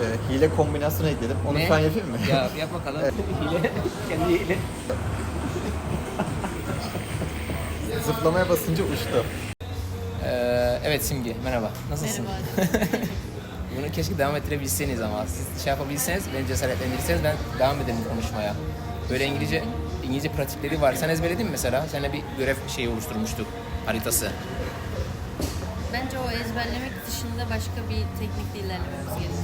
e, hile kombinasyonu ekledim. Onu Ne? şu an yapayım mı? Ya yap bakalım. hile. Kendi hile. Zıplamaya basınca uçtu. Ee, evet Simge merhaba. Nasılsın? Merhaba. Bunu keşke devam ettirebilseniz ama siz şey yapabilseniz, beni cesaretlendirirseniz ben devam ederim konuşmaya. Böyle İngilizce İngilizce pratikleri var. Sen ezberledin mi mesela? Seninle bir görev şeyi oluşturmuştuk. Haritası. Bence o ezberlemek dışında başka bir teknikle ilerlememiz gerekiyor.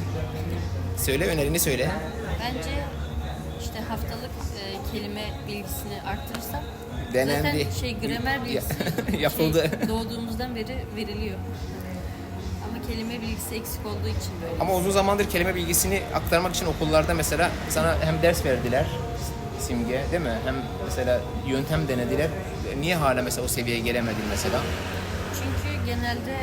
Söyle önerini söyle. Bence işte haftalık e, kelime bilgisini arttırırsam Denendi. zaten şey gramer bilgisi Yapıldı. şey, doğduğumuzdan beri veriliyor. Ama kelime bilgisi eksik olduğu için böyle. Ama uzun zamandır kelime bilgisini aktarmak için okullarda mesela sana hem ders verdiler simge değil mi? Hem mesela yöntem denediler. Niye hala mesela o seviyeye gelemedin mesela? Çünkü genelde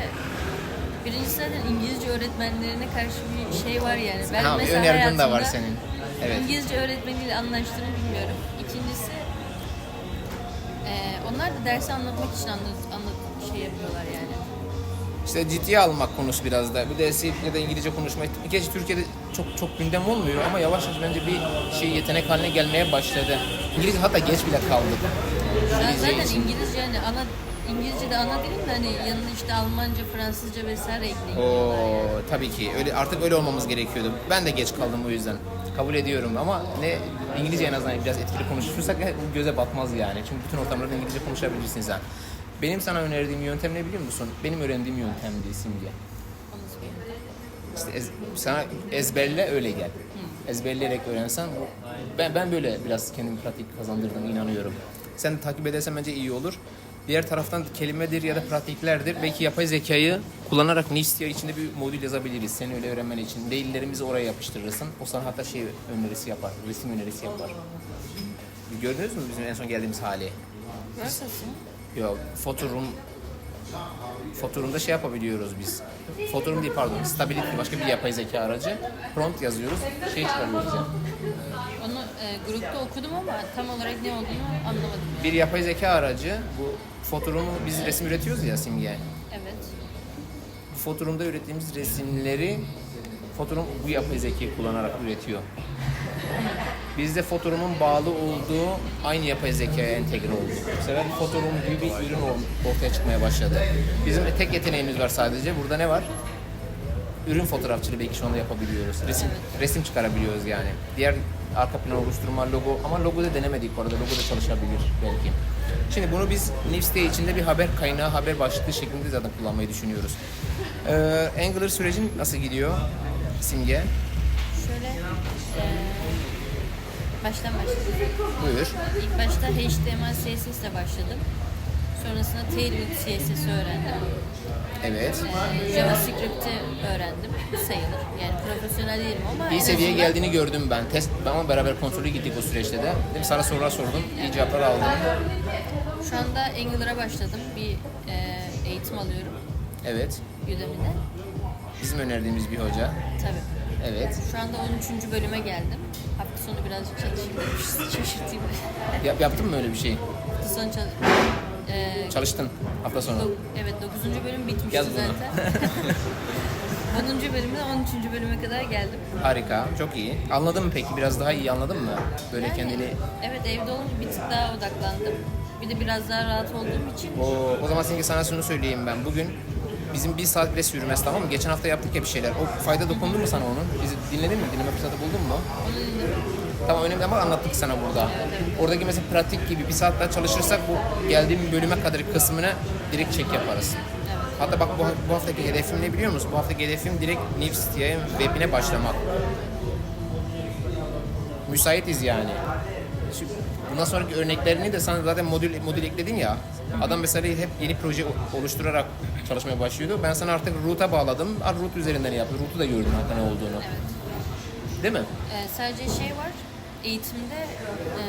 birincisi zaten İngilizce öğretmenlerine karşı bir şey var yani. Ben ha, bir mesela önyargın da var senin. Evet. İngilizce öğretmeniyle anlaştığımı bilmiyorum. İkincisi e, onlar da dersi anlatmak için anlat, anlat şey yapıyorlar yani. İşte ciddiye almak konusu biraz da. Bu dersi ya da İngilizce konuşmayı. Gerçi Türkiye'de çok çok gündem olmuyor ama yavaş yavaş bence bir şey yetenek haline gelmeye başladı. İngilizce hatta geç bile. Ben İngilizce zaten için. İngilizce yani ana İngilizce de ana dilim de hani yanına işte Almanca, Fransızca vesaire. Oo tabii ki öyle artık öyle olmamız gerekiyordu. Ben de geç kaldım o yüzden. Kabul ediyorum ama ne İngilizce en azından biraz etkili konuşursak bu göze batmaz yani. Çünkü bütün ortamlarda İngilizce konuşabilirsin sen. Benim sana önerdiğim yöntem ne biliyor musun? Benim öğrendiğim yöntemdi Simge. İşte ez- sana ezberle öyle gel. Ezberleyerek öğrensen ben ben böyle biraz kendimi pratik kazandırdığıma inanıyorum. Sen de takip edersen bence iyi olur. Diğer taraftan kelimedir ya da pratiklerdir. Belki yapay zekayı kullanarak Nistia içinde bir modül yazabiliriz. Seni öyle öğrenmen için. Değillerimizi oraya yapıştırırsın. O sana hatta şey önerisi yapar. Resim önerisi yapar. Gördünüz mü bizim en son geldiğimiz hali? Nasılsın? Yok, Fotorum Fotorum'da şey yapabiliyoruz biz. Fotorum değil pardon, Stability başka bir yapay zeka aracı. Prompt yazıyoruz, şey çıkarıyoruz yani. Onu e, grupta okudum ama tam olarak ne olduğunu anlamadım. Bir yapay zeka aracı, bu Fotorum'u biz resim üretiyoruz ya Simge. Evet. Bu ürettiğimiz resimleri Fotorum bu yapay zekayı kullanarak üretiyor. Bizde Fotorum'un bağlı olduğu aynı yapay zekaya entegre oldu. Bu sefer Fotorum gibi bir ürün ortaya çıkmaya başladı. Bizim de tek yeteneğimiz var sadece. Burada ne var? Ürün fotoğrafçılığı belki şu anda yapabiliyoruz. Resim, resim çıkarabiliyoruz yani. Diğer arka plan oluşturma, logo ama logo da denemedik bu arada. Logo da çalışabilir belki. Şimdi bunu biz Newsday içinde bir haber kaynağı, haber başlığı şeklinde zaten kullanmayı düşünüyoruz. Ee, Angular sürecin nasıl gidiyor Simge? Şöyle e, baştan başlayayım. Buyur. İlk başta HTML, CSS ile başladım. Sonrasında Tailwind CSS'i öğrendim. Evet. E, JavaScript'i öğrendim. Sayılır. Yani profesyonel değilim ama İyi en seviyeye azından- geldiğini gördüm ben. Test ama beraber kontrolü gittik o süreçte de. Dedim sana sorular sordum. İyi cevaplar aldım. Şu anda Angular'a başladım. Bir e, eğitim alıyorum Evet. Udemy'de. Bizim önerdiğimiz bir hoca. Tabii. Evet. Şu anda 13. bölüme geldim. Hafta sonu birazcık çalışayım. dedim. Şaşırtayım. Yap, yaptın mı öyle bir şey? Hafta sonu çalış... E, Çalıştın hafta sonu. dok- evet 9. bölüm bitmişti Yaz bunu. zaten. 10. bölümden 13. bölüme kadar geldim. Harika. Çok iyi. Anladın mı peki? Biraz daha iyi anladın mı? Böyle Yani, kendini... Evet evde olunca bir tık daha odaklandım. Bir de biraz daha rahat olduğum için O, o zaman senin sana şunu söyleyeyim ben. Bugün bizim bir saat bile sürmez tamam mı? Geçen hafta yaptık ya bir şeyler. O fayda dokundu mu sana onun? Bizi dinledin mi? Dinleme fırsatı buldun mu? onu dinledim. Tamam önemli ama anlattık sana burada. Oradaki mesela pratik gibi bir saat daha çalışırsak bu geldiğim bölüme kadar kısmını direkt çek yaparız. Hatta bak bu, bu haftaki hedefim ne biliyor musun? Bu haftaki hedefim direkt News'ye webine başlamak. Müsaitiz yani. Şimdi bundan sonraki örneklerini de sana zaten modül modül ekledin ya. Adam mesela hep yeni proje oluşturarak çalışmaya başlıyordu. Ben sana artık route'a bağladım. Root üzerinden yaptı. Route'u da gördün hatta ne olduğunu. Değil mi? Ee, sadece şey var, eğitimde e,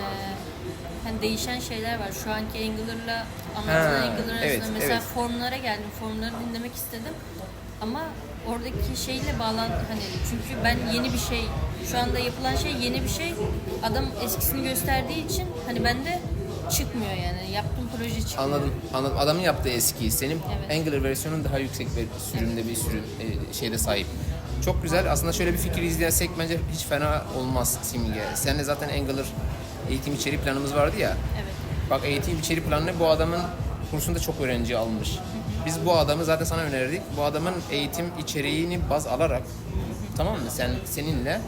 hani değişen şeyler var. Şu anki Angular'la anlatılan Ha, Angular arasında evet, mesela evet. formlara geldim, formları dinlemek istedim. Ama oradaki şeyle bağlan hani çünkü ben yeni bir şey, şu anda yapılan şey yeni bir şey. Adam eskisini gösterdiği için hani bende çıkmıyor yani. Yaptığım proje çıkmıyor. Anladım. Anladım. Adamın yaptığı eski. Senin Evet. Angular versiyonun daha yüksek bir sürümde bir sürüm e, şeyde sahip. Çok güzel. Aslında şöyle bir fikir izleyensek bence hiç fena olmaz Simge. Seninle zaten Angular eğitim içeri planımız vardı ya. Evet. Bak eğitim içeri planını bu adamın kursunda çok öğrenci almış. Biz bu adamı zaten sana önerdik. Bu adamın eğitim içeriğini baz alarak tamam mı? Sen seninle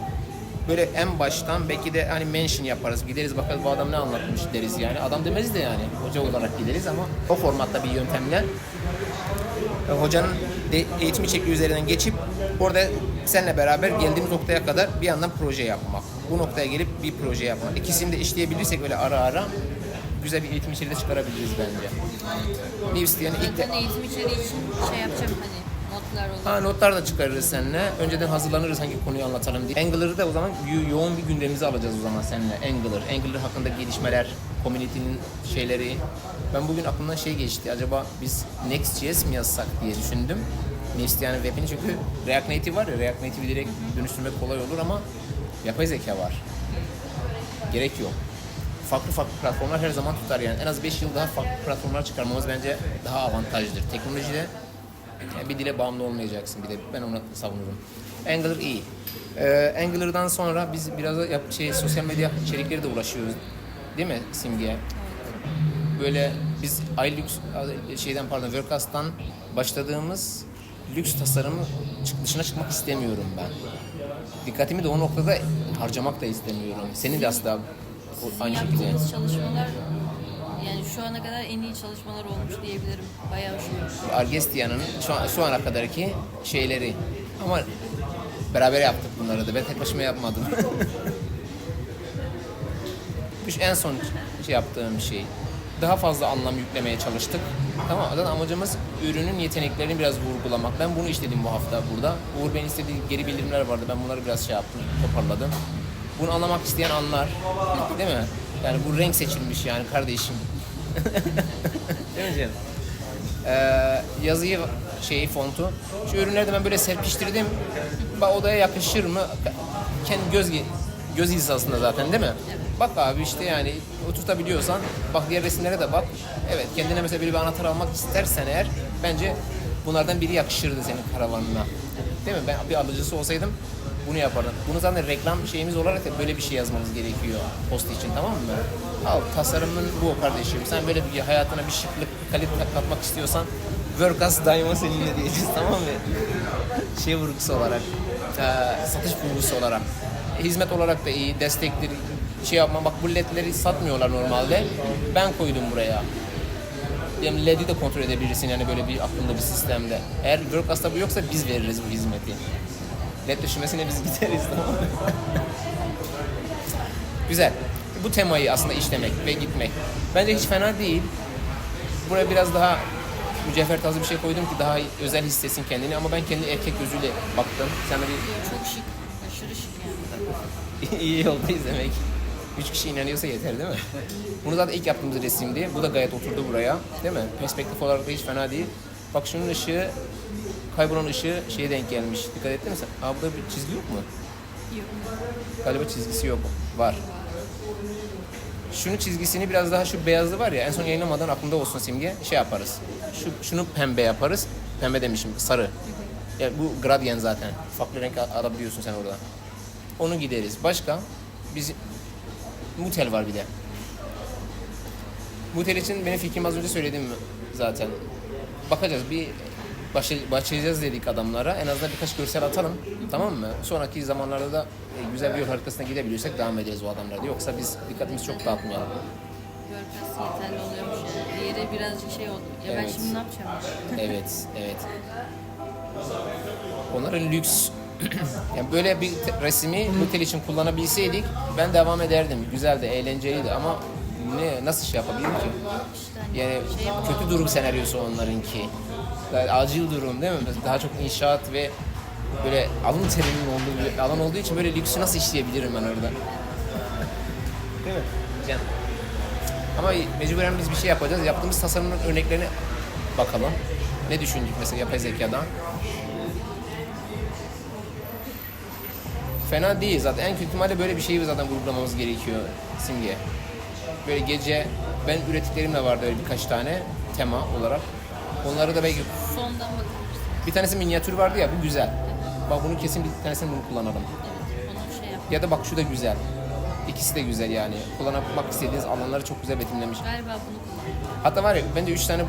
böyle en baştan belki de hani mention yaparız. Gideriz bakalım bu adam ne anlatmış deriz yani. Adam demez de yani. Hoca olarak gideriz ama o formatta bir yöntemle e, hocanın de eğitim içeriği üzerinden geçip orada seninle beraber geldiğimiz noktaya kadar bir yandan proje yapmak. Bu noktaya gelip bir proje yapmak. İkisini de işleyebilirsek öyle ara ara güzel bir eğitim içeriği de çıkarabiliriz bence. Ne isteyen ilk de... Eğitim içeriği için şey yapacağım hani notlar olur. Ha notlar da çıkarırız seninle. Önceden hazırlanırız hangi konuyu anlatalım diye. Angular'ı da o zaman yo- yoğun bir gündemimize alacağız o zaman seninle. Angular. Angular hakkında gelişmeler, community'nin şeyleri. Ben bugün aklımdan şey geçti. Acaba biz Next.js mi yazsak diye düşündüm. Yani web'ini çünkü React Native var ya React Native'i direkt dönüştürmek kolay olur ama yapay zeka var. Gerek yok. Farklı farklı platformlar her zaman tutar yani. En az 5 yıl daha farklı platformlar çıkarmamız bence daha avantajlıdır. Teknolojide yani bir dile bağımlı olmayacaksın bir de ben onu savunurum. Angular iyi. Ee, Angular'dan sonra biz biraz da yap, şey, sosyal medya içerikleri de uğraşıyoruz. Değil mi Simge? Böyle biz iLux şeyden pardon Workast'tan başladığımız lüks tasarımı dışına çıkmak istemiyorum ben. Dikkatimi de o noktada harcamak da istemiyorum. Senin de aslında o- aynı şekilde. Yaptığımız çalışmalar yani şu ana kadar en iyi çalışmalar olmuş diyebilirim. Bayağı hoşuma Argestia'nın şu, an, şu ana kadarki şeyleri. Ama beraber yaptık bunları da. Ben tek başıma yapmadım. En son şey yaptığım şey. Daha fazla anlam yüklemeye çalıştık. Tamam zaten amacımız ürünün yeteneklerini biraz vurgulamak. Ben bunu işledim bu hafta burada. Uğur Bey'in istediği geri bildirimler vardı. Ben bunları biraz şey yaptım, toparladım. Bunu anlamak isteyen anlar. Değil mi? Yani bu renk seçilmiş yani kardeşim. Değil mi canım? Ee, yazıyı şeyi fontu. Şu ürünleri de ben böyle serpiştirdim. Bak odaya yakışır mı? Kendi göz göz hizasında zaten değil mi? Bak abi işte yani oturtabiliyorsan bak diğer resimlere de bak. Evet kendine mesela böyle bir anahtar almak istersen eğer bence bunlardan biri yakışırdı senin karavanına. Değil mi? Ben bir alıcısı olsaydım bunu yapardım. Bunu zaten reklam şeyimiz olarak da böyle bir şey yazmamız gerekiyor post için tamam mı? Al tasarımın bu kardeşim. Sen böyle bir hayatına bir şıklık, bir kalite katmak istiyorsan Workas daima seninle diyeceğiz tamam mı? Şey vurgusu olarak, satış vurgusu olarak. Hizmet olarak da iyi, destektir, şey yapma. Bak bu ledleri satmıyorlar normalde. Ben koydum buraya. Yani LED'i de kontrol edebilirsin yani böyle bir aklında bir sistemde. Eğer Workas'ta bu yoksa biz veririz bu hizmeti. LED düşmesine biz gideriz tamam? Güzel. Bu temayı aslında işlemek ve gitmek. Bence hiç fena değil. Buraya biraz daha mücevher tarzı bir şey koydum ki daha özel hissetsin kendini ama ben kendi erkek gözüyle baktım. Sen de bir Çok şık. Aşırı şık yani. iyi yoldayız demek. Üç kişi inanıyorsa yeter değil mi? Bunu zaten ilk yaptığımız resimdi. Bu da gayet oturdu buraya. Değil mi? Perspektif olarak da hiç fena değil. Bak şunun ışığı, kaybolan ışığı şeye denk gelmiş. Dikkat ettin mi sen? Aa burada bir çizgi yok mu? Yok. Galiba çizgisi yok. Var. Şunun çizgisini biraz daha şu beyazlı var ya en son yayınlamadan aklımda olsun simge şey yaparız. Şu, şunu pembe yaparız. Pembe demişim sarı. Yani bu gradient zaten. Farklı renk alabiliyorsun sen orada. Onu gideriz. Başka? Biz Mutel var bir de. Mutel için benim fikrim az önce söyledim zaten. Bakacağız bir başlayacağız dedik adamlara. En azından birkaç görsel atalım. Tamam mı? Sonraki zamanlarda da e, güzel bir yol haritasına gidebilirsek devam ederiz o adamlarda. Yoksa biz dikkatimizi çok dağıtmayalım. Workers yeterli oluyormuş yani. Diğeri birazcık şey oldu. Ya ben Evet. şimdi ne yapacağım? Evet, evet. Onların lüks yani böyle bir resmi mutel için kullanabilseydik ben devam ederdim. Güzeldi, eğlenceliydi ama ne nasıl şey yapabilirim ki? Yani kötü durum senaryosu onlarınki. Yani acil durum değil mi? Daha çok inşaat ve böyle alın terinin olduğu bir alan olduğu için böyle lüksü nasıl işleyebilirim ben orada? Değil mi? Yani. Ama mecburen biz bir şey yapacağız. Yaptığımız tasarımın örneklerine bakalım. Ne düşündük mesela yapay zekadan? Fena değil zaten. En kötü ihtimalle böyle bir şeyi zaten vurgulamamız gerekiyor simge. Böyle gece ben ürettiklerim de vardı öyle birkaç tane tema olarak. Onları da belki Sondan bakabilirsin. bir tanesi minyatür vardı ya bu güzel. bak bunu kesin bir tanesini bunu kullanalım. Onu şey yap. Ya da bak şu da güzel. İkisi de güzel yani. Kullanmak istediğiniz alanları çok güzel betimlemiş. Galiba bunu kullan. Hatta var ya bence 3 tane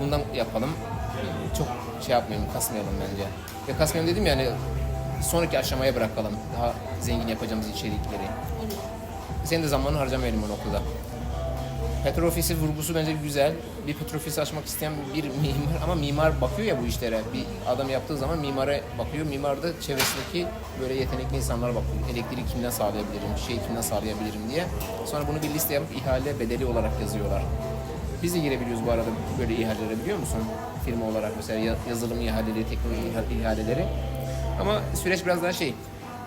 bundan yapalım. Çok şey yapmayalım, kasmayalım bence. Ya kasmayalım dedim yani sonraki aşamaya bırakalım. Daha zengin yapacağımız içerikleri. Senin de zamanını harcamayalım o noktada. Petrofisi vurgusu bence güzel. Bir petrofisi açmak isteyen bir mimar ama mimar bakıyor ya bu işlere. Bir adam yaptığı zaman mimara bakıyor. Mimar da çevresindeki böyle yetenekli insanlara bakıyor. Elektriği kimden sağlayabilirim, şey kimden sağlayabilirim diye. Sonra bunu bir liste yapıp ihale bedeli olarak yazıyorlar. Biz de girebiliyoruz bu arada böyle ihalelere biliyor musun? Firma olarak mesela ya- yazılım ihaleleri, teknoloji iha- ihaleleri. Ama süreç biraz daha şey.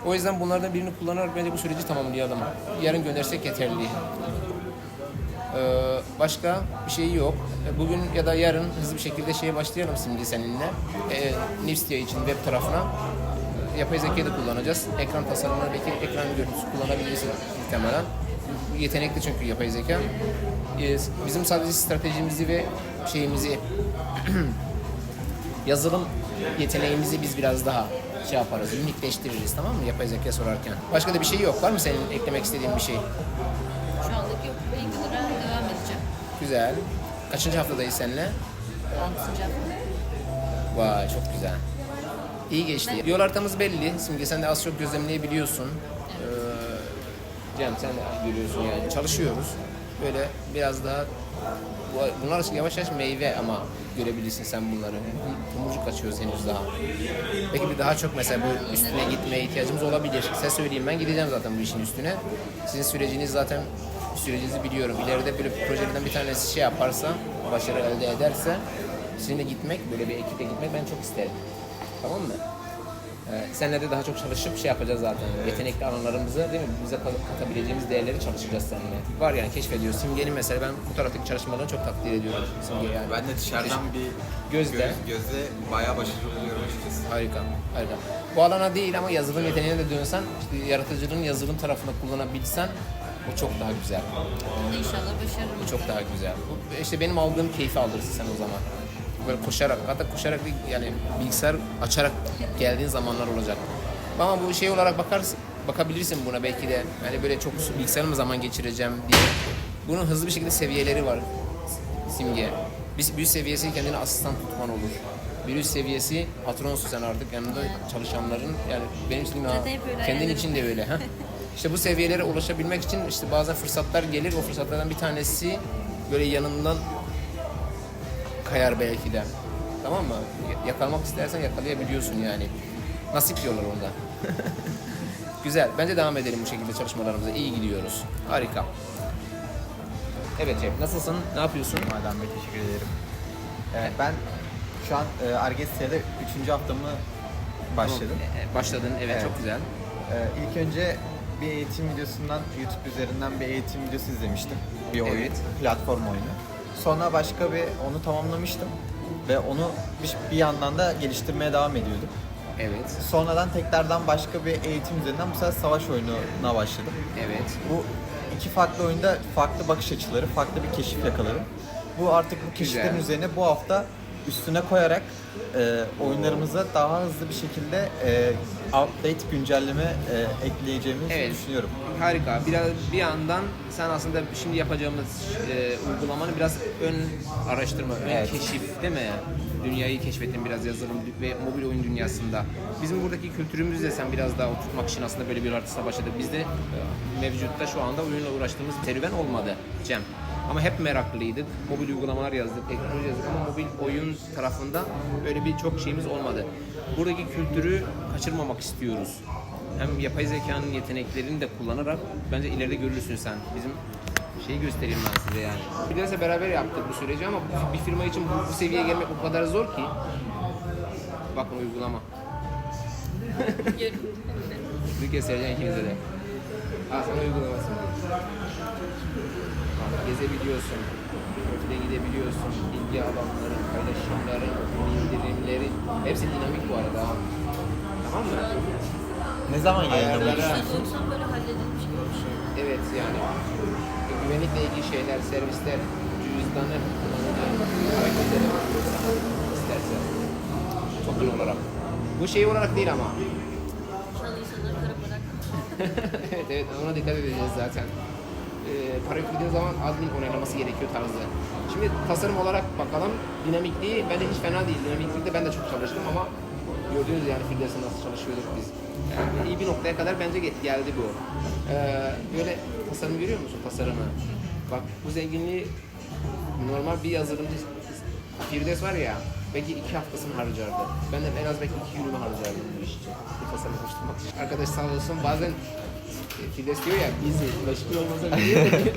O yüzden bunlardan birini kullanarak bence bu süreci tamamlayalım. Yarın göndersek yeterli. Ee, başka bir şey yok. Ee, Bugün ya da yarın hızlı bir şekilde şeye başlayalım Simge seninle. Ee, Nifstia için web tarafına e, yapay zekayı da kullanacağız. Ekran tasarımını belki ekran görüntüsü kullanabiliriz muhtemelen. Yetenekli çünkü yapay zeka. Ee, bizim sadece stratejimizi ve şeyimizi yazılım yeteneğimizi biz biraz daha şey yaparız, unikleştiririz tamam mı yapay zeka sorarken. Başka da bir şey yok. Var mı senin eklemek istediğin bir şey? Şu anlık yok. Angular'a devam edeceğim. Güzel. Kaçıncı haftadayız seninle? 6. hafta. Vay çok güzel. İyi geçti. Yol haritamız belli. Simge sen de az çok gözlemleyebiliyorsun. Ee, Cem sen de görüyorsun yani. Çalışıyoruz. Böyle biraz daha bunlar yavaş yavaş meyve ama görebilirsin sen bunları. Tomurcuk açıyoruz henüz daha. Peki bir daha çok mesela bu üstüne gitmeye ihtiyacımız olabilir. Size söyleyeyim ben gideceğim zaten bu işin üstüne. Sizin süreciniz zaten sürecinizi biliyorum. İleride böyle projelerden bir tanesi şey yaparsa, başarı elde ederse sizinle gitmek, böyle bir ekiple gitmek ben çok isterim. Tamam mı? Ee, senle de daha çok çalışıp şey yapacağız zaten. Yetenekli alanlarımızı değil mi? Bize kat- katabileceğimiz değerleri çalışacağız seninle. Var yani keşfediyor. Simge'nin mesela ben bu taraftaki çalışmalarını çok takdir ediyorum. Simge yani. Ben de dışarıdan bir Gözle. göz, gözle bayağı başarılı buluyorum açıkçası. Harika, harika. Bu alana değil ama yazılım yeteneğine de dönsen, işte yaratıcılığın yazılım tarafında kullanabilsen o çok daha güzel. İnşallah başarırım. Bu çok daha güzel. Bu, işte benim aldığım keyfi alırsın sen o zaman. Böyle koşarak, hatta koşarak değil yani bilgisayar açarak geldiğin zamanlar olacak. Ama bu şey olarak bakarsın, bakabilirsin buna belki de. Yani böyle çok bilgisayarla mı zaman geçireceğim diye. Bunun hızlı bir şekilde seviyeleri var simge. Bir, bir seviyesi kendine asistan tutman olur. Bir üst seviyesi patronsun sen artık yanında çalışanların yani benim için kendin için de öyle. ha. İşte bu seviyelere ulaşabilmek için işte bazen fırsatlar gelir. O fırsatlardan bir tanesi böyle yanından kayar belki de. Tamam mı? Yakalamak istersen yakalayabiliyorsun yani. Nasip diyorlar onda. Güzel. Bence devam edelim bu şekilde çalışmalarımıza. İyi gidiyoruz. Harika. Evet Cem, nasılsın? Ne yapıyorsun? Madem Bey teşekkür ederim. Evet, ben şu an e, Argesiye'de 3. haftamı başladım. Ee, Başladın, evet, Evet. çok güzel. İlk önce bir eğitim videosundan YouTube üzerinden bir eğitim videosu izlemiştim. Bir oyun, Evet. platform oyunu. Sonra başka bir onu tamamlamıştım ve onu bir, bir yandan da geliştirmeye devam ediyordum. Evet, Sonradan tekrardan başka bir eğitim üzerinden bu sefer savaş oyununa başladım. evet. Bu iki farklı oyunda farklı bakış açıları, farklı bir keşif yakaladım. Bu artık bu keşiflerin Güzel. üzerine bu hafta üstüne koyarak e, oyunlarımıza daha hızlı bir şekilde e, update, güncelleme e, ekleyeceğimizi Evet. düşünüyorum. Harika. Biraz bir yandan sen aslında şimdi yapacağımız e, uygulamanın biraz ön araştırma, ön Evet. keşif değil mi? Dünyayı keşfettin biraz yazılım ve mobil oyun dünyasında. Bizim buradaki kültürümüzü de sen biraz daha oturtmak için aslında böyle bir artiste başladık. Bizde e, mevcutta şu anda oyunla uğraştığımız serüven olmadı Cem. Ama hep meraklıydık. Mobil uygulamalar yazdık, teknoloji yazdık ama mobil oyun tarafında böyle bir çok şeyimiz olmadı. Buradaki kültürü kaçırmamak istiyoruz hem yapay zekanın yeteneklerini de kullanarak bence ileride görürsün sen. Bizim şeyi göstereyim ben size yani. Bilirse beraber yaptık bu süreci ama bir firma için bu, bu seviyeye gelmek o kadar zor ki. Bakın uygulama. Bir göstereceğim ikinize de. Al sana uygulaması. Gezebiliyorsun. Profile gidebiliyorsun. Bilgi alanları, paylaşımları, indirimleri. Hepsi dinamik bu arada. Tamam mı? Ne zaman böyle halledilmiş gibi bir şey. Evet yani güvenlikle ilgili şeyler, servisler, cüzdanı, kullanıcı hareketleri isterse token olarak. Bu Bu şey olarak değil ama. evet evet ona dikkat edeceğiz zaten. Ee, para yüklediğin zaman admin onaylaması gerekiyor tarzı. Şimdi tasarım olarak bakalım. Dinamikliği bence hiç fena değil. Dinamiklikte ben de çok çalıştım ama gördüğünüz yani Firdevs'e nasıl çalışıyorduk biz. Yani iyi bir noktaya kadar bence ge- geldi bu. Ee, böyle tasarım görüyor musun tasarımı? Bak bu zenginliği normal bir yazılımcı Firdevs var ya belki iki haftasını harcardı. Ben de en az belki iki günümü harcardım bu iş için. Bu için. Arkadaş sağ olsun bazen e, Firdevs diyor ya bizi meşgul olmasa bile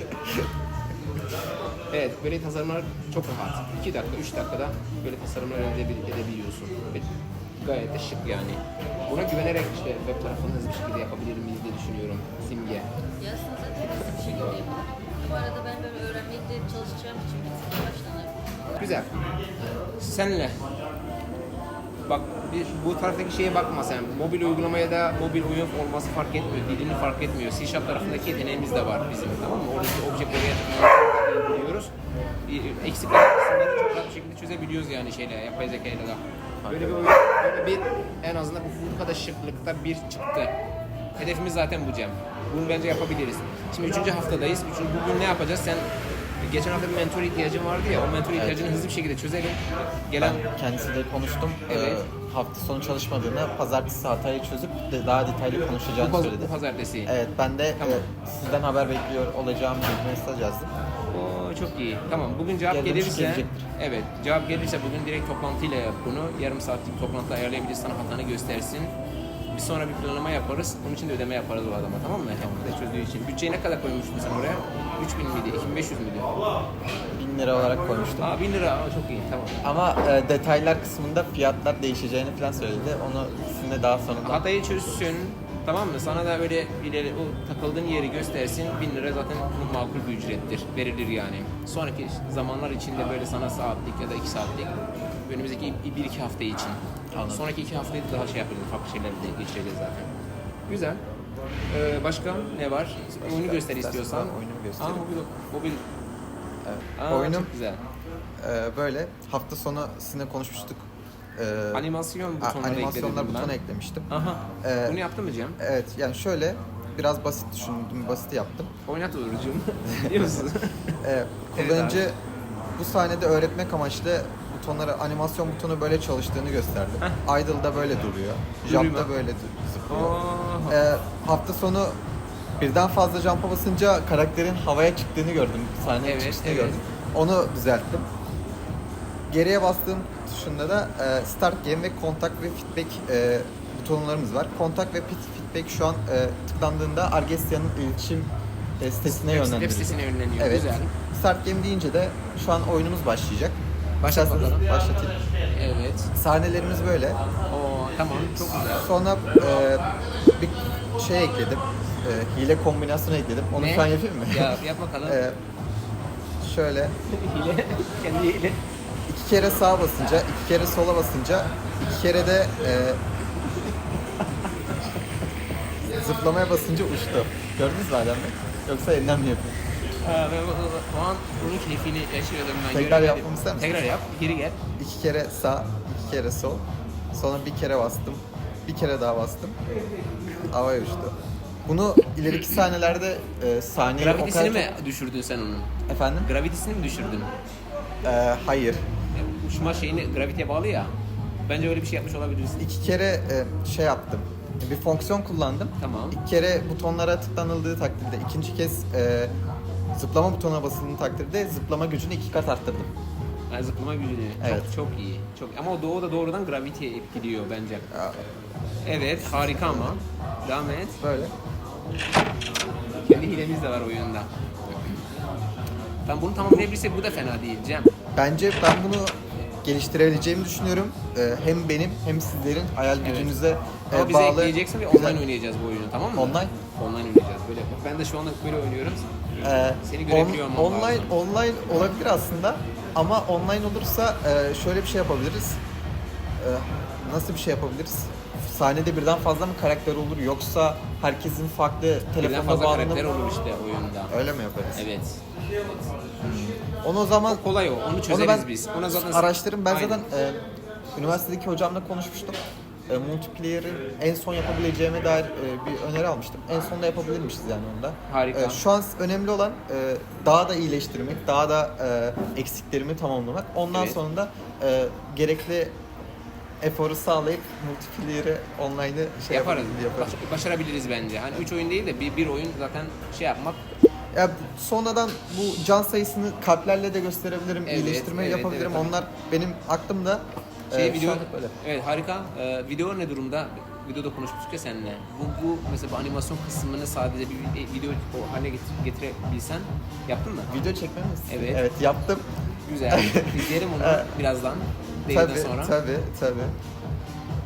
Evet, böyle tasarımlar çok rahat. 2 dakika, 3 dakikada böyle tasarımlar edebil- edebiliyorsun. Ve gayet de şık yani. Buna güvenerek işte web tarafını hızlı bir şekilde yapabilir miyiz diye düşünüyorum. Simge. Ya aslında hızlı bir şekilde yapılır. Bu arada ben böyle öğrenmeye de çalışacağım için bir. Güzel. Senle. Bak bir, bu taraftaki şeye bakma sen. Mobil uygulamaya da mobil oyun olması fark etmiyor. Dilini fark etmiyor. C Sharp tarafındaki yeteneğimiz de var bizim. Tamam mı? Oradaki objeleri biliyoruz. Eksik olan kısımları çok rahat bir şekilde çözebiliyoruz yani şeyle, yapay zeka ile. Böyle bir oyun, böyle bir en azından bu kadar şıklıkta bir çıktı. Hedefimiz zaten bu Cem. Bunu bence yapabiliriz. Şimdi üçüncü haftadayız. Üçüncü, bugün ne yapacağız? Sen geçen hafta bir mentor ihtiyacın vardı ya. O mentor ihtiyacını hızlı bir şekilde çözelim. Gelen Ben kendisiyle konuştum. Evet. Ee, hafta sonu çalışmadığını, pazartesi hatayı çözüp de daha detaylı bu, konuşacağını paz- söyledi. bu pazartesi. Evet, ben de Tamam. e, sizden haber bekliyor olacağım bir mesaj yazdım. Oo, çok iyi. Tamam bugün cevap Gelmiş gelirse gelecektir. evet cevap gelirse bugün direkt toplantıyla yap bunu. Yarım saatlik toplantı ayarlayabiliriz sana hatanı göstersin. Bir sonra bir planlama yaparız. Onun için de ödeme yaparız o adama tamam mı? Tamam. çözdüğü için. Bütçeyi ne kadar koymuştun sen oraya? 3000 miydi? 2500 müydü? 1000 lira olarak koymuştum. Aa 1000 lira. Aa, çok iyi. Tamam. Ama e, detaylar kısmında fiyatlar değişeceğini falan söyledi. Onu sizinle daha sonunda... Hatayı çözsün. Tamam mı? Sana da öyle ileri o takıldığın yeri göstersin. 1000 lira zaten makul bir ücrettir. Verilir yani. Sonraki zamanlar içinde böyle sana saatlik ya da 2 saatlik önümüzdeki 1-2 hafta için. Anladım. Sonraki 2 haftayı da daha şey yapalım. Farklı şeyler de geçireceğiz zaten. Güzel. Ee, başka ne var? Oyunu göster istiyorsan. oyunumu Aa, göstereyim. mobil, mobil. Evet. Aa, Oyunum çok güzel. e, böyle. Hafta sonu sizinle konuşmuştuk. E, Animasyon butonları animasyonlar ekledim ben. butonu eklemiştim. Aha. Ee, Bunu yaptın mı Cem? Evet, yani şöyle biraz basit düşündüm, basit yaptım. Oynat Uğur'cum. Biliyor musun? Evet kullanıcı bu sahnede öğretmek amaçlı butonları, animasyon butonu böyle çalıştığını gösterdi. Idle'da böyle duruyor. Mu? böyle dur- zıplıyor. Ee, hafta sonu birden fazla jump'a basınca karakterin havaya çıktığını gördüm. Sahneye Evet, çıktığını evet. gördüm. Onu düzelttim. Geriye bastığım tuşunda da e, Start Game ve Kontak ve Feedback e, butonlarımız var. Kontak ve Pit- Feedback şu an e, tıklandığında Argestia'nın iletişim e, sitesine Web- yönlendiriyor. web sitesine yönleniyor. Evet. Güzel. Start Game deyince de şu an oyunumuz başlayacak. Başlat bakalım. Başlatayım. Evet. Sahnelerimiz böyle. Oo, tamam. Çok güzel. Sonra e, bir şey ekledim. E, hile kombinasyonu ekledim. Onu Ne? an yapayım mı? Ya yap bakalım. E, şöyle hile. Kendi hile. iki kere sağa basınca, iki kere sola basınca, iki kere de e, zıplamaya basınca uçtu. Gördünüz mü Adem Bey? Yoksa elinden mi yapayım? Ha, ben o- o an bunun keyfini yaşıyordum ben. Tekrar yapmamı ister misin? Tekrar yap. Geri gel. İki kere sağ, iki kere sol. Sonra bir kere bastım. Bir kere daha bastım. Havaya uçtu. Bunu ileriki sahnelerde e, saniye o Gravitisini kadar mi düşürdün sen onun? çok- Efendim? Gravitisini mi düşürdün? E, hayır. Ya, Uçma şeyini graviteye bağlı ya. Bence öyle bir şey yapmış olabilirsin. İki kere e, şey yaptım. Bir fonksiyon kullandım. Tamam. İki kere butonlara tıklanıldığı takdirde, ikinci kez e, zıplama butonuna basıldığı takdirde zıplama gücünü iki kat arttırdım. Yani zıplama gücünü. Evet. Çok çok iyi. Çok ama o doğu da doğrudan graviteye etkiliyor bence. Ya, Evet, harika ama. Devam et. Böyle. Kendi hilemiz de var oyunda. Ben bunu tamamlayabilirsek bu da fena değil Cem. Bence ben bunu geliştirebileceğimi düşünüyorum. E, hem benim hem sizlerin hayal Evet. gücünüze e, Ama bize bağlı. ekleyeceksin ve güzel- online oynayacağız bu oyunu tamam mı? Online? Online oynayacağız böyle. Ben de şu anda böyle oynuyorum. Ee, Seni on- görebiliyor olmam online lazım. online olabilir aslında ama online olursa e, şöyle bir şey yapabiliriz. E, nasıl bir şey yapabiliriz? Sahnede birden fazla mı karakter olur yoksa herkesin farklı Birden telefonuna fazla karakter olur işte oyunda. öyle mi yaparız? Evet. Onu o zaman Kolay o. Onu onu çözeriz ben biz. Ona zaten araştırırım. Ben Aynen. zaten e, üniversitedeki hocamla konuşmuştum. E, multiplayer'ı en son yapabileceğime dair e, bir öneri almıştım. En sonunda yapabilirmişiz yani onda. Harika. E, şu an önemli olan e, daha da iyileştirmek, daha da e, eksiklerimi tamamlamak. Ondan Evet. sonra da e, gerekli eforu sağlayıp multiplayer'ı online'ı şey yaparız. yaparız. Baş- başarabiliriz bence. Hani 3 oyun değil de bir, bir oyun zaten şey yapmak Ya sonradan bu can sayısını kalplerle de gösterebilirim, Evet, iyileştirme evet, yapabilirim. evet. Onlar benim aklımda. Şey şu video anlık böyle. Evet harika. Ee, video ne durumda? Videoda konuşmuştuk ya seninle. Bu, bu mesela bu animasyon kısmını sadece bir vi- video o haline getir, getirebilsen yaptın mı? Video çekmemi istiyorsun. Evet. Evet yaptım. Güzel. İzleyelim onu birazdan. Tabii, Değilden sonra. tabii, tabii.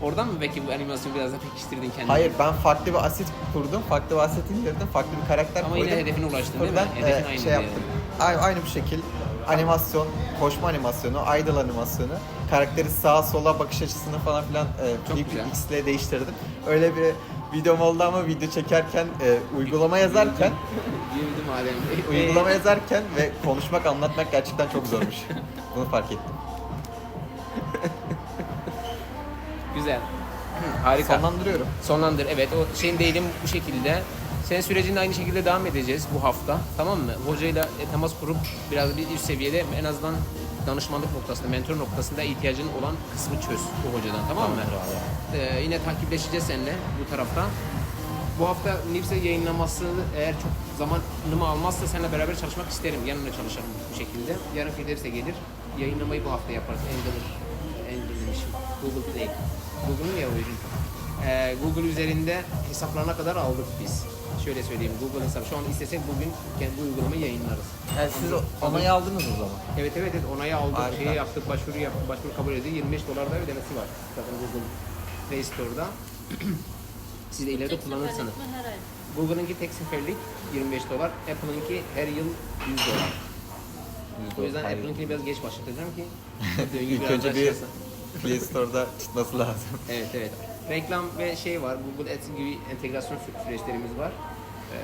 Oradan mı belki bu animasyonu biraz daha pekiştirdin kendini? Hayır ben farklı bir asit kurdum, farklı bir asit indirdim, farklı bir karakter Ama koydum. yine hedefine ulaştın değil mi? Buradan Hedefin e, aynı şey diye. yaptım. Aynı, aynı bir şekil animasyon, koşma animasyonu, idle animasyonu, karakteri sağa sola bakış açısını falan filan e, Çok bir güzel. X ile değiştirdim. Öyle bir videom oldu ama video çekerken, e, uygulama yazarken, Girdim alem. uygulama yazarken ve konuşmak, anlatmak gerçekten çok zormuş. Bunu fark ettim. Güzel. Harika. Sonlandırıyorum. Sonlandır. Evet o şeyin değilim bu şekilde. Senin sürecinde aynı şekilde devam edeceğiz bu hafta. Tamam mı? Hocayla e, temas kurup biraz bir üst seviyede en azından danışmanlık noktasında, mentor noktasında ihtiyacın olan kısmı çöz bu hocadan tamam mı? Ee, yine takipleşeceğiz seninle bu tarafta. Bu hafta Nipse yayınlaması eğer çok zamanımı almazsa seninle beraber çalışmak isterim. Yanında çalışalım bu şekilde. Yarın Firdevs'e gelir. Yayınlamayı bu hafta yaparız. Angler, Angler demişim. Google Play. Google'un ya o ürün. Ee, Google üzerinde hesaplarına kadar aldık biz. Şöyle söyleyeyim Google hesabı. Şu an istesek bugün kendi uygulamayı yayınlarız. Yani siz onayı aldınız o zaman. Evet evet evet onayı aldık, Harika. şeyi yaptık, başvuru yaptık, başvuru kabul edildi. 25 dolar da ödemesi var zaten Google Play Store'da. Siz de ileride kullanırsanız. her ay? Google'ınki tek seferlik 25 dolar, Apple'ınki her yıl 100 dolar. O yüzden Hayır. Apple'ınkini biraz geç başlatacağım ki döngü İlk biraz önce daha bir. Play Store'da çıkması lazım. Evet evet. Reklam ve şey var. Google Ads gibi entegrasyon sü- süreçlerimiz var. Ee,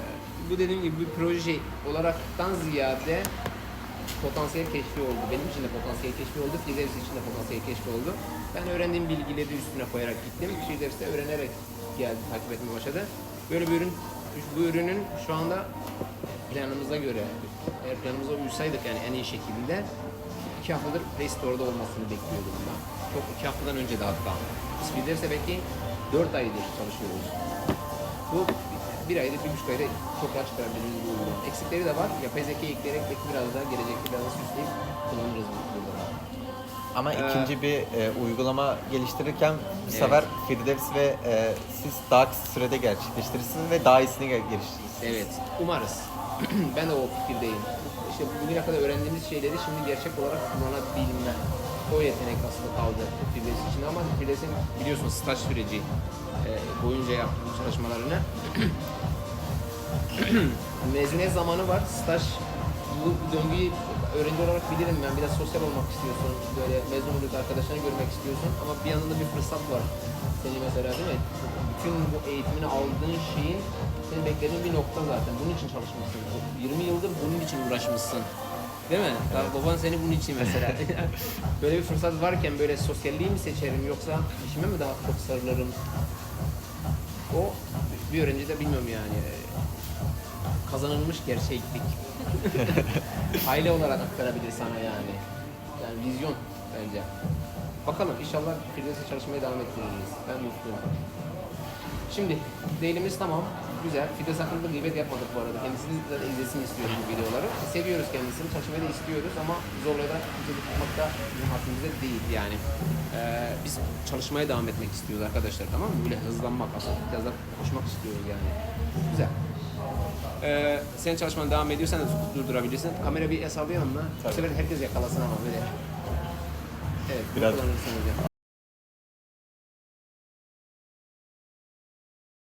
bu dediğim gibi bir proje olaraktan ziyade potansiyel keşfi oldu. Benim için de potansiyel keşfi oldu. Firdevs için de potansiyel keşfi oldu. Ben öğrendiğim bilgileri üstüne koyarak gittim. Firdevs de öğrenerek geldi, takip etmeye başladı. Böyle bir ürün, bu ürünün şu anda planımıza göre, eğer planımıza uysaydık yani en iyi şekilde iki haftadır Play Store'da olmasını bekliyordum ben. Çok iki haftadan önce de hatta. Biz Firdevs'e belki 4 aydır çalışıyoruz. Bu bir ayda, bir buçuk ayda çok rahat çıkarabildiğimiz bir uygulama. Eksikleri de var. Yapay zeka ekleyerek belki biraz daha gelecekte biraz daha süsleyip kullanırız bu uygulamayı. Ama Ee, ikinci bir e, uygulama geliştirirken bu Evet. sefer Firdevs ve e, siz daha kısa sürede gerçekleştirirsiniz ve daha iyisini gel- geliştirirsiniz. Evet, umarız. ben de o fikirdeyim. İşte bugüne kadar öğrendiğimiz şeyleri şimdi gerçek olarak kullanabilme. O yetenek aslında kaldı Firdevs için ama Firdevs'in biliyorsun staj süreci e, boyunca yaptığım çalışmalarını mezuniyet zamanı var. Staj bu döngüyü öğrenci olarak bilirim ben. Biraz sosyal olmak istiyorsun. Böyle mezun olup arkadaşlarını görmek istiyorsun. Ama bir yandan da bir fırsat var. Seni mesela değil mi? Bütün bu eğitimini aldığın şeyin senin beklediğin bir nokta zaten. Bunun için çalışmışsın. O 20 yıldır bunun için uğraşmışsın. Değil mi? Daha baban seni bunun için mesela. böyle bir fırsat varken böyle sosyalliği mi seçerim yoksa işime mi daha çok sarılırım? O bir öğrenci de bilmiyorum yani kazanılmış gerçeklik. Aile olarak aktarabilir sana yani. Yani vizyon bence. Bakalım inşallah Firdevs'e çalışmaya devam ettiririz. Ben mutluyum. Şimdi değilimiz tamam. Güzel. Firdevs hakkında gıybet yapmadık bu arada. Kendisini zaten izlesin istiyoruz bu videoları. Seviyoruz kendisini. Çalışmayı da istiyoruz ama zorlayarak bizi tutmak da bizim hakkımızda değil yani. Ee, biz çalışmaya devam etmek istiyoruz arkadaşlar tamam mı? Böyle hızlanmak aslında. Biraz da koşmak istiyoruz yani. Güzel. Ee, senin çalışman devam ediyorsan da durdurabilirsin. Kamera bir hesaplayalım mı? Bu sefer herkes yakalasın ama böyle. Evet, Biraz-.